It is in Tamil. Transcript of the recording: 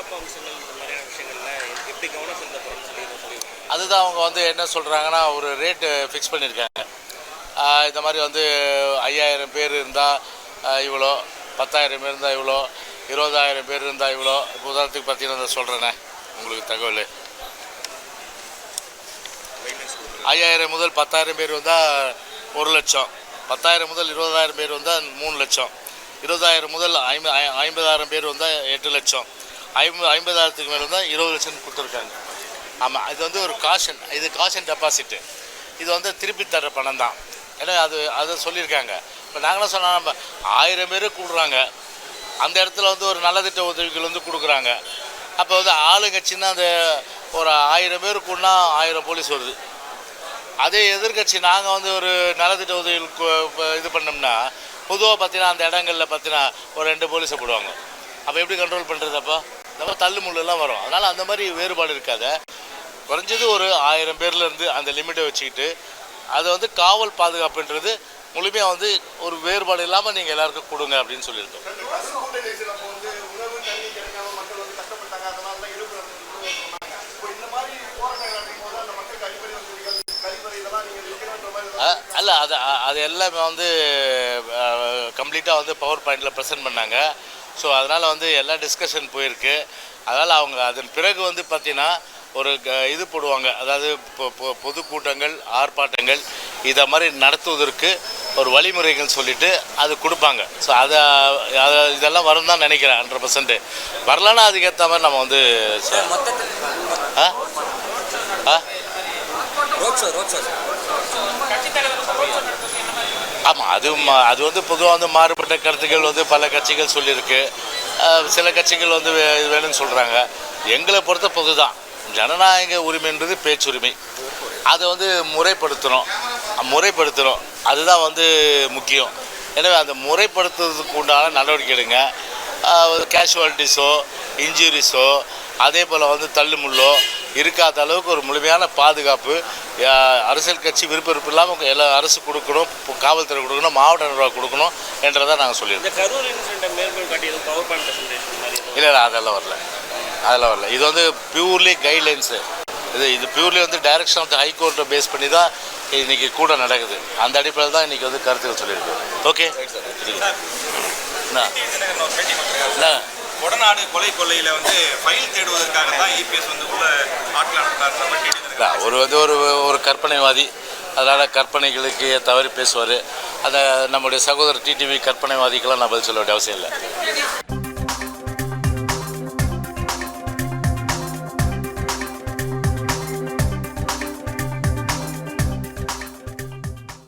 பாதுகாப்பு அம்சங்கள் இந்த மாதிரியான விஷயங்கள்ல எப்படி கவனம் செலுத்த சொல்லி அதுதான் அவங்க வந்து என்ன சொல்கிறாங்கன்னா ஒரு ரேட்டு ஃபிக்ஸ் பண்ணியிருக்காங்க. இந்த மாதிரி வந்து ஐயாயிரம் பேர் இருந்தால் இவ்வளோ பத்தாயிரம் பேர் இருந்தால் இவ்வளோ இருபதாயிரம் பேர் இருந்தால் இவ்வளோ. இப்போ உதாரணத்துக்கு பார்த்தீங்கன்னா நான் சொல்கிறேனே உங்களுக்கு தகவல். ஐயாயிரம் முதல் பத்தாயிரம் பேர் வந்தால் ஒரு லட்சம். பத்தாயிரம் முதல் இருபதாயிரம் பேர் வந்தால் மூணு லட்சம். இருபதாயிரம் முதல் ஐம்ப ஐ- ஐம்பதாயிரம் பேர் வந்தால் எட்டு லட்சம். ஐம்பது ஐம்பதாயிரத்துக்கு மேலே தான் இருபது லட்சம் கொடுத்துருக்காங்க. ஆமாம் இது வந்து ஒரு காஷன் இது காஷன் டெபாசிட்டு இது வந்து திருப்பி தர பணம் தான் ஏன்னா அது அதை சொல்லியிருக்காங்க. இப்போ நாங்களாம் சொன்னால் நம்ம ஆயிரம் பேர் கூடுறாங்க. அந்த இடத்துல வந்து ஒரு நலத்திட்ட உதவிகள் வந்து கொடுக்குறாங்க. அப்போ வந்து ஆளுங்க சின்ன அந்த ஒரு ஆயிரம் பேர் கூடனா ஆயிரம் போலீஸ் வருது. அதே எதிர்க்கட்சி நாங்கள் வந்து ஒரு நலத்திட்ட உதவிகள் இது பண்ணோம்னா பொதுவாக பார்த்தீங்கன்னா அந்த இடங்களில் பார்த்தீங்கன்னா ஒரு ரெண்டு போலீஸை போடுவாங்க. அப்போ எப்படி கண்ட்ரோல் பண்ணுறது அப்போ? இந்த மாதிரி தள்ளு முள்ளுலாம் வரும். அதனால் அந்த மாதிரி வேறுபாடு இருக்காத. குறைஞ்சது ஒரு ஆயிரம் பேர்லேருந்து அந்த லிமிட்டை வச்சுக்கிட்டு அதை வந்து காவல் பாதுகாப்புன்றது முழுமையாக வந்து ஒரு வேறுபாடு இல்லாமல் நீங்கள் எல்லாருக்கும் கொடுங்க அப்படின்னு சொல்லியிருக்கோம். அல்ல அது அது எல்லாமே வந்து கம்ப்ளீட்டாக வந்து பவர் பாயிண்டில் ப்ரெசென்ட் பண்ணாங்க. ஸோ அதனால் வந்து எல்லா டிஸ்கஷன் போயிருக்கு. அதனால் அவங்க அதன் பிறகு வந்து பார்த்தீங்கன்னா ஒரு க- இது போடுவாங்க. அதாவது பொதுக்கூட்டங்கள் ஆர்ப்பாட்டங்கள் இதை மாதிரி நடத்துவதற்கு ஒரு வழிமுறைகள் சொல்லிட்டு அது கொடுப்பாங்க. ஸோ அதை அதை இதெல்லாம் வரும் தான் நினைக்கிறேன் ஹண்ட்ரட் பர்சன்ட் வரலன்னா அதுக்கேற்ற மாதிரி நம்ம வந்து ஆ? ஆ? ஆமாம் அது அது வந்து பொதுவாக வந்து மாறுபட்ட கருத்துக்கள் வந்து பல கட்சிகள் சொல்லியிருக்கு. சில கட்சிகள் வந்து வே- வேணும்னு சொல்கிறாங்க எங்களை பொறுத்த பொது தான் ஜனநாயக உரிமைன்றது பேச்சுரிமை. அதை வந்து முறைப்படுத்தணும். முறைப்படுத்தணும். அதுதான் வந்து முக்கியம். எனவே அந்த முறைப்படுத்துறதுக்கு உண்டான நடவடிக்கை எடுங்க. கேஷுவாலிட்டிஸோ இன்ஜுரிஸோ அதே போல் வந்து தள்ளுமுள்ளோ இருக்காத அளவுக்கு ஒரு முழுமையான பாதுகாப்பு அரசியல் கட்சி விருப்ப விருப்பம் இல்லாமல் எல்லா அரசு கொடுக்கணும் காவல்துறை கொடுக்கணும் மாவட்ட நிர்வாகம் கொடுக்கணும் என்றதை நாங்கள் சொல்லியிருக்கோம். இல்லை இல்லை அதெல்லாம் வரல. அதெல்லாம் வரல. இது வந்து பியூர்லி கைட்லைன்ஸு இது இது பியூர்லி வந்து டைரக்ஷன் ஆஃப் த ஹைகோர்ட்டை பேஸ் பண்ணி தான் இன்னைக்கு கூட நடக்குது. அந்த அடிப்படையில் தான் இன்னைக்கு வந்து கருத்துக்கள் சொல்லியிருக்கு ஓகே என்ன? கொடநாடு கொலை கொள்ளையில வந்து ஃபைல் தேடுவதற்காக தான் இபிஎஸ் வந்து உள்ள ஆட்கள் அனுப்புறாரு அவர் வந்து ஒரு ஒரு கற்பனைவாதி. அதனால் கற்பனைகளுக்கு தவறி பேசுவார். அதை நம்முடைய சகோதரர் டிடிவி கற்பனைவாதிக்கெல்லாம் நான் பதில் சொல்ல வேண்டிய அவசியம் இல்லை.